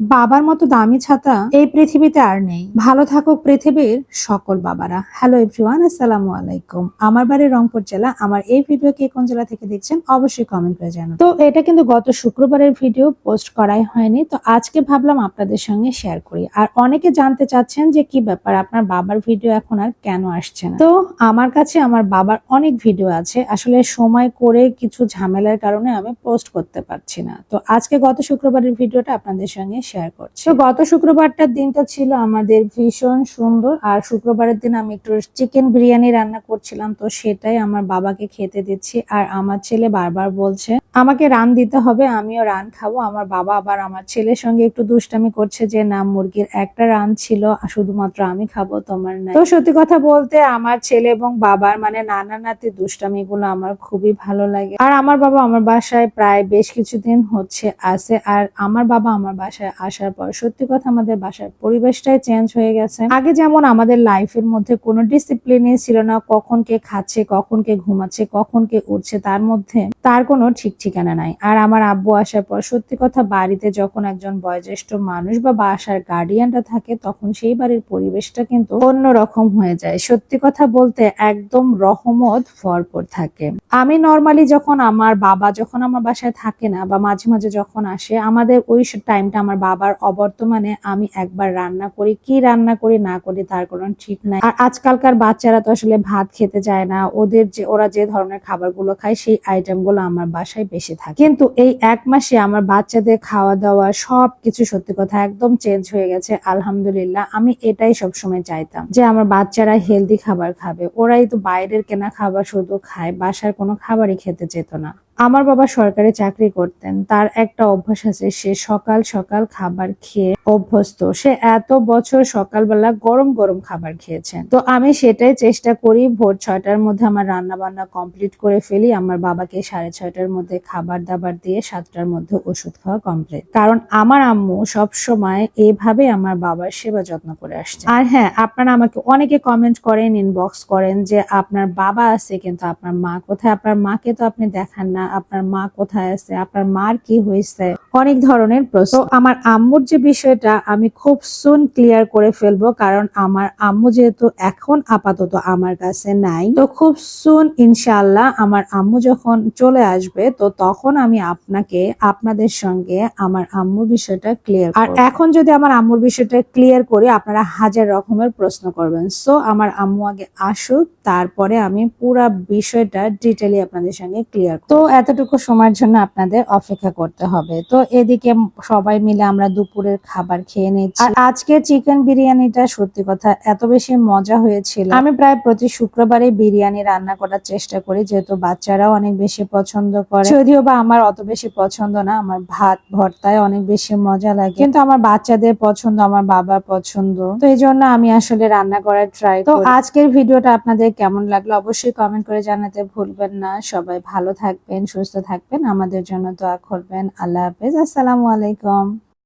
বাবার মতো দামি ছাতা এই পৃথিবীতে আর নেই। ভালো থাকুক পৃথিবীর সকল বাবারা। হ্যালো এভরিওয়ান আসসালামু আলাইকুম। আমার বাড়ি রংপুর জেলা। আমার এই ভিডিও কে কোন জেলা থেকে দেখছেন অবশ্যই কমেন্ট করে জানান তো এটা কিন্তু গত শুক্রবারের ভিডিও পোস্ট করাই হয়নি। তো আজকে ভাবলাম আপনাদের সঙ্গে শেয়ার করি। আর অনেকে জানতে চাচ্ছেন যে কি ব্যাপার, আপনার বাবার ভিডিও এখন আর কেন আসছে না? তো আমার কাছে আমার বাবার অনেক ভিডিও আছে। আসলে সময় করে কিছু ঝামেলার কারণে আমি পোস্ট করতে পারছি না। তো আজকে গত শুক্রবারের ভিডিওটা আপনাদের সঙ্গে শেয়ার করছি। তো গত শুক্রবারটার দিনটা ছিল আমাদের ভীষণ সুন্দর। আর শুক্রবারের দিন আমি একটু চিকেন বিরিয়ানি রান্না করছিলাম, তো সেটাই আমার বাবাকে খেতে দিচ্ছি। আর আমার ছেলে বারবার বলছে আমাকে রান দিতে হবে, আমিও রান খাব। আমার বাবা আবার আমার ছেলের সঙ্গে একটু দুষ্টামি করছে যে, না, মুরগির একটা রান ছিল, শুধুমাত্র আমি খাব, তোমার না তো সত্যি কথা বলতে আমার ছেলে এবং বাবার মানে নানা নাতি দুষ্টামি গুলো আমার খুবই ভালো লাগে। আর আমার বাবা আমার বাসায় প্রায় বেশ কিছুদিন হচ্ছে আছে, আর আমার বাবা আমার বাসায় আসার পর সত্যি কথা আমাদের বাসার পরিবেশটাই চেঞ্জ হয়ে গেছে। আগে যেমন আমাদের লাইফের মধ্যে কোনো ডিসিপ্লিনই ছিল না, কখন কে খাচ্ছে, কখন কে ঘুমাচ্ছে, কখন কে উঠছে, তার মধ্যে তার কোনো ঠিক ঠিকানা নাই। আর আমার আব্বু আসার পর সত্যি কথা বাড়িতে যখন একজন বয়োজ্যেষ্ঠ মানুষ বা বাসার গার্ডিয়ানরা থাকে, তখন সেই বাড়ির পরিবেশটা কিন্তু অন্যরকম হয়ে যায়। সত্যি কথা বলতে একদম রহমত ভরপুর থাকে। আমি নর্মালি যখন আমার বাবা যখন আমার বাসায় থাকে না বা মাঝে মাঝে যখন আসে, আমাদের ওই টাইমটা আমার বাবার অবর্তমানে আমি একবার রান্না করি। কি রান্না করি না করি তার কোনো ঠিক নাই। আর আজকালকার বাচ্চারা তো আসলে ভাত খেতে চায় না। ওদের যে ওরা যে ধরনের খাবারগুলো খায়, সেই আইটেমগুলো আমার বাসায় বেশি থাকে। কিন্তু এই এক মাসে আমার বাচ্চাদের খাওয়া দাওয়া সব কিছু সত্যি কথা একদম চেঞ্জ হয়ে গেছে, আলহামদুলিল্লাহ। আমি এটাই সবসময় চাইতাম যে আমার বাচ্চারা হেলদি খাবার খাবে। ওরাই তো বাইরের কেনা খাবার শুধু খায়, বাসার কোনো খাবারই খেতে যেত না। আমার বাবা সরকারি চাকরি করতেন। তার একটা অভ্যাস আছে, সে সকাল সকাল খাবার খেয়ে অভ্যস্ত। সে এত বছর সকালবেলা গরম গরম খাবার খেয়েছেন। তো আমি সেটাই চেষ্টা করি, ভোর ছয়টার মধ্যে আমার রান্না বান্না কমপ্লিট করে ফেলি। আমার বাবাকে সাড়ে ছয়টার মধ্যে খাবার দাবার দিয়ে সাতটার মধ্যে ওষুধ খাওয়া কমপ্লিট কারণ আমার আম্মু সব সময় এইভাবে আমার বাবার সেবা যত্ন করে আসছে। আর হ্যাঁ আপনারা আমাকে অনেকে কমেন্ট করেন ইনবক্স করেন যে, আপনার বাবা আছে কিন্তু আপনার মা কোথায়? আপনার মাকে তো আপনি দেখান না। আপনার মা কোথায় আছে, আপনার মার কি হয়েছে, অনেক ধরনের প্রশ্ন। আমার আম্মুর যে বিষয়টা আমি খুব সুন ক্লিয়ার করে ফেলব, কারণ আমার আম্মু যেহেতু এখন আপাতত আমার কাছে নাই। তো খুব সুন ইনশাল্লাহ আমার আম্মু যখন চলে আসবে, তো তখন আমি আপনাকে, আপনাদের সঙ্গে আমার আম্মুর বিষয়টা ক্লিয়ার আর এখন যদি আমার আম্মুর বিষয়টা ক্লিয়ার করি, আপনারা হাজার রকমের প্রশ্ন করবেন। সো আমার আম্মু আগে আসুক, তারপরে আমি পুরা বিষয়টা ডিটেলি আপনাদের সঙ্গে ক্লিয়ার তো এতটুকু সময়ের জন্য আপনাদের অপেক্ষা করতে হবে। তো এদিকে সবাই মিলে আমরা দুপুরের খাবার খেয়ে নিচ্ছি। আর আজকে চিকেন বিরিয়ানিটা সত্যি কথা এত বেশি মজা হয়েছিল। আমি প্রায় প্রতি শুক্রবারে বিরিয়ানি রান্না করার চেষ্টা করি যেহেতু বাচ্চারাও অনেক বেশি পছন্দ করে। যদিও বা আমার অত বেশি পছন্দ না আমার ভাত ভর্তায় অনেক বেশি মজা লাগে। কিন্তু আমার বাচ্চাদের পছন্দ আমার বাবার পছন্দ। তো এই জন্য আমি আসলে রান্না করার ট্রাই তো আজকের ভিডিওটা আপনাদের কেমন লাগল অবশ্যই কমেন্ট করে জানাতে ভুলবেন না। সবাই ভালো থাকবেন। সুস্থ থাকবেন। আমাদের জন্য দোয়া করবেন। আল্লাহ হাফেজ। আসসালামু আলাইকুম।